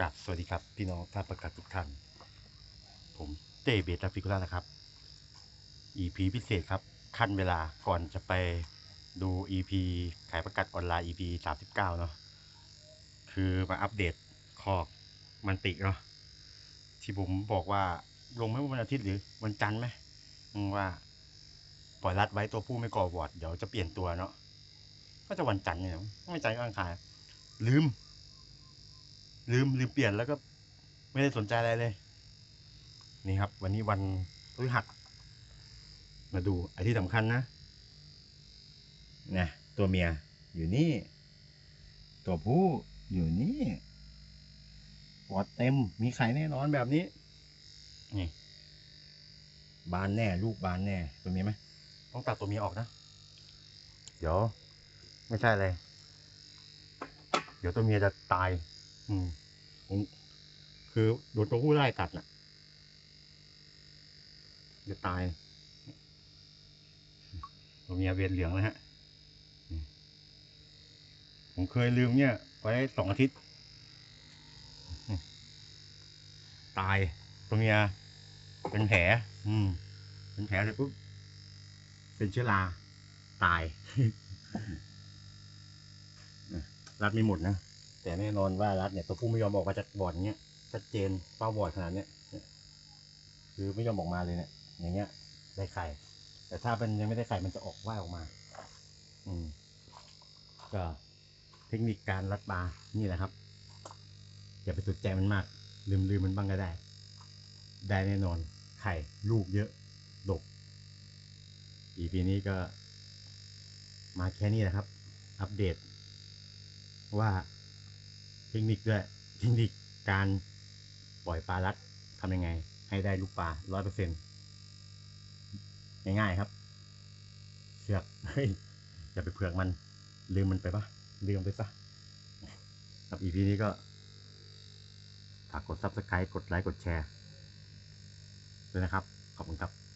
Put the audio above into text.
กราบสวัสดีครับพี่น้องท่านประกาศทุกท่าน ผมเต้เบตาฟิกุล่านะครับ EP พิเศษครับ ขั้นเวลาก่อนจะไปดู EP ขายประกาศออนไลน์ EP 39 เนาะคือมาอัปเดตคอกมันติเนาะที่ผมบอกว่าลงไม่วันอาทิตย์หรือวันจันทร์ไหมว่าปล่อยรัดไว้ตัวผู้ไม่ก่อวอร์ดเดี๋ยวจะเปลี่ยนตัวเนาะก็จะวันจันทร์เนี่ยไม่จันทร์ก็อังคารลืม ลืมลืมเปลี่ยนแล้วก็ไม่ได้สนใจอะไรเลย นี่ครับ วันนี้วันพฤหัส มาดูไอ้ที่สำคัญนะนะตัวเมียอยู่นี่ ตัวผู้อยู่นี่ปอดเต็มมีไข่แน่นอนแบบนี้ นี่ บานแน่ ลูกบานแน่ ตัวเมียไหมต้องตัดตัวเมียออกนะ เดี๋ยว ไม่ใช่เลย เดี๋ยวตัวเมียจะตาย อืมผมคือโดนตัวผู้ไล่กัดน่ะ จะตายตัวเมียเวียนเหลืองแล้วฮะ ผมเคยลืมเนี่ย ไว้สองอาทิตย์ ตายตัวเมียเป็นแผล อืม เป็นแผลเสร็จปุ๊บ เป็นเชื้อรา ตาย รัดไม่หมดนะ แต่แน่นอนว่ารัดเนี่ยตัวผู้ไม่ยอมออกมาจากบอร์ดเนี้ยชัดเจนเป้าบอร์ดขนาดเนี้ยคือไม่ยอมออกมาเลยเนี่ยอย่างเงี้ย ได้ไข่ แต่ถ้าเป็นยังไม่ได้ไข่มันจะออกว่ายออกมา อืม ก็เทคนิคการรัดปลานี่แหละครับอย่าไปสนใจมันมาก ลืมลืมมันบ้างก็ได้ ได้แน่นอน ไข่ลูกเยอะ ดก อีพีนี้ก็ มาแค่นี้แหละครับ อัปเดตว่า เทคนิคด้วยเทคนิคการปล่อยปลาลัดทำยังไง ให้ได้ลูกปลาร้อยเปอร์เซ็นต์ง่ายๆครับเชือกเฮ้ยอย่าไปเผือกมัน ลืมมันไปปะลืมไปซะครับอีพีนี้ก็ฝากกด subscribe กดไลค์ กดแชร์ด้วยนะครับ ขอบคุณครับ